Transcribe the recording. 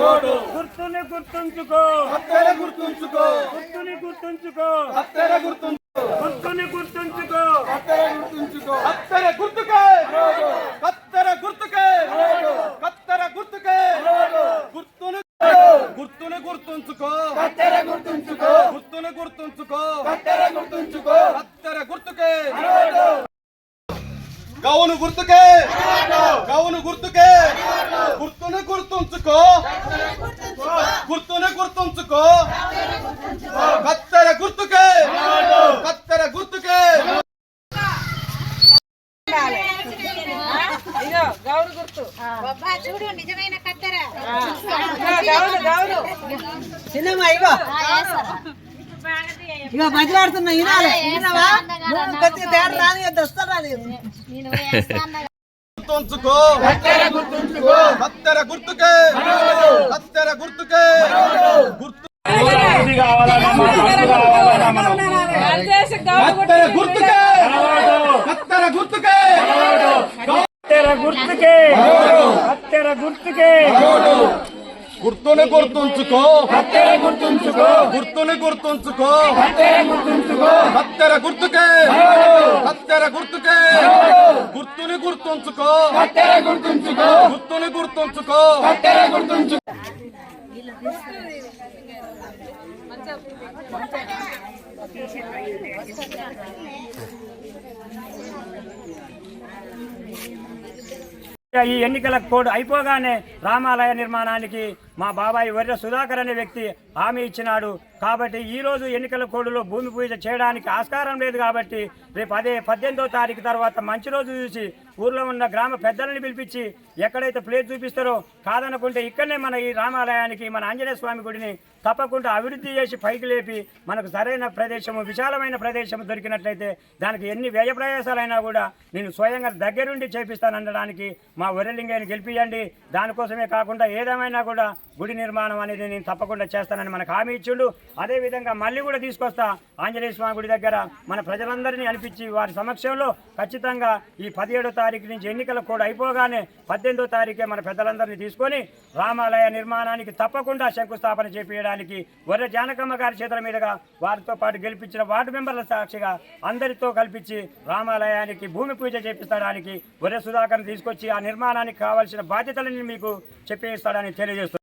గుర్తుని గుర్తుంచుకో. గుర్తుంచుకో. గుర్తుని గుర్తుంచుకో. గుర్తుంచుకో. గుర్తుని గుర్తుంచుకో. గుర్తుంచుకో. కత్తెర గుర్తుకే. కత్తెర గుర్తుకే. కత్తెర గుర్తుకే. గుర్తును గుర్తును గుర్తుంచుకో. కత్తెర గుర్తుంచుకో. గుర్తును గుర్తుంచుకో. కత్తెర గుర్తుంచుకో. కత్తెర గుర్తుకే. గౌను గుర్తుకే. గౌను గుర్తుకే. గుర్తును గుర్తుంచుకో. గుర్తును గుర్తుంచుకో. కత్తెర గుర్తుకే. కత్తెర గుర్తుకే. గౌరు గుర్తు. చూడు నిజమైన కత్తెర. గౌరు ఇగో. ఇగో మధ్యలాడుతున్నా వినాలి నువ్వు కొద్దిగా తేడా రాని దస్తా రాలేదు గుర్తుంచుకో. గుర్తుంచుకో. కత్తెర గుర్తుకే. కత్తెర గుర్తుకే. గుర్తు గుర్తుకే. కత్తెర గుర్తుకే. గుర్తుకే. గుర్తుకే. గుర్తుని గుర్తుంచుకో. కత్తెర గుర్తుంచుకో గుర్తుని గుర్తుంచుకో. హత్యర గుర్తుంచుకో గుర్తుకే. హత్యర గుర్తుకే. గుర్తుని గుర్తుంచుకో. గుర్తుంచుకో గుర్తుని గుర్తుంచుకో గుర్తుంచుకో. ఈ ఎన్నికల కోడ్ అయిపోగానే రామాలయ నిర్మాణానికి మా బాబాయ్ వర్ర సుధాకర్ అనే వ్యక్తి హామీ ఇచ్చినాడు. కాబట్టి ఈ రోజు ఎన్నికల కోడ్లో భూమి పూజ చేయడానికి ఆస్కారం లేదు కాబట్టి రేపు అదే పద్దెనిమిదో తారీఖు తర్వాత మంచి రోజు చూసి ఊర్లో ఉన్న గ్రామ పెద్దలని పిలిపించి ఎక్కడైతే ప్లేస్ చూపిస్తారో కాదనుకుంటే ఇక్కడనే మన ఈ రామాలయానికి మన ఆంజనేయ స్వామి గుడిని తప్పకుండా అభివృద్ధి చేసి పైకి లేపి మనకు సరైన ప్రదేశము విశాలమైన ప్రదేశం దొరికినట్లయితే దానికి ఎన్ని వ్యయ ప్రయాసాలైనా కూడా నేను స్వయంగా దగ్గరుండి చేపిస్తాననడానికి మా వరలింగాన్ని గెలిపియండి. దానికోసమే కాకుండా ఏదేమైనా కూడా గుడి నిర్మాణం అనేది నేను తప్పకుండా చేస్తానని మనకు హామీ ఇచ్చిండు. అదేవిధంగా మళ్ళీ కూడా తీసుకొస్తా ఆంజనేయ స్వామి గుడి దగ్గర మన ప్రజలందరినీ అనిపించి వారి సమక్షంలో ఖచ్చితంగా ఈ పదిహేడో తారీఖు నుంచి ఎన్నికల కూడా అయిపోగానే పద్దెనిమిదో తారీఖే మన పెద్దలందరినీ తీసుకొని రామాలయ నిర్మాణానికి తప్పకుండా శంకుస్థాపన చేపించడానికి వర్ర జానకమ్మ గారి చేతుల మీదుగా వారితో పాటు గెలిపించిన వార్డు మెంబర్ల సాక్షిగా అందరితో కల్పించి రామాలయానికి భూమి పూజ చేపిస్తడానికి వర్ర సుధాకర్ తీసుకొచ్చి ఆ నిర్మాణానికి కావాల్సిన బాధ్యతలని మీకు చెప్పేస్తాడని తెలియజేస్తున్నారు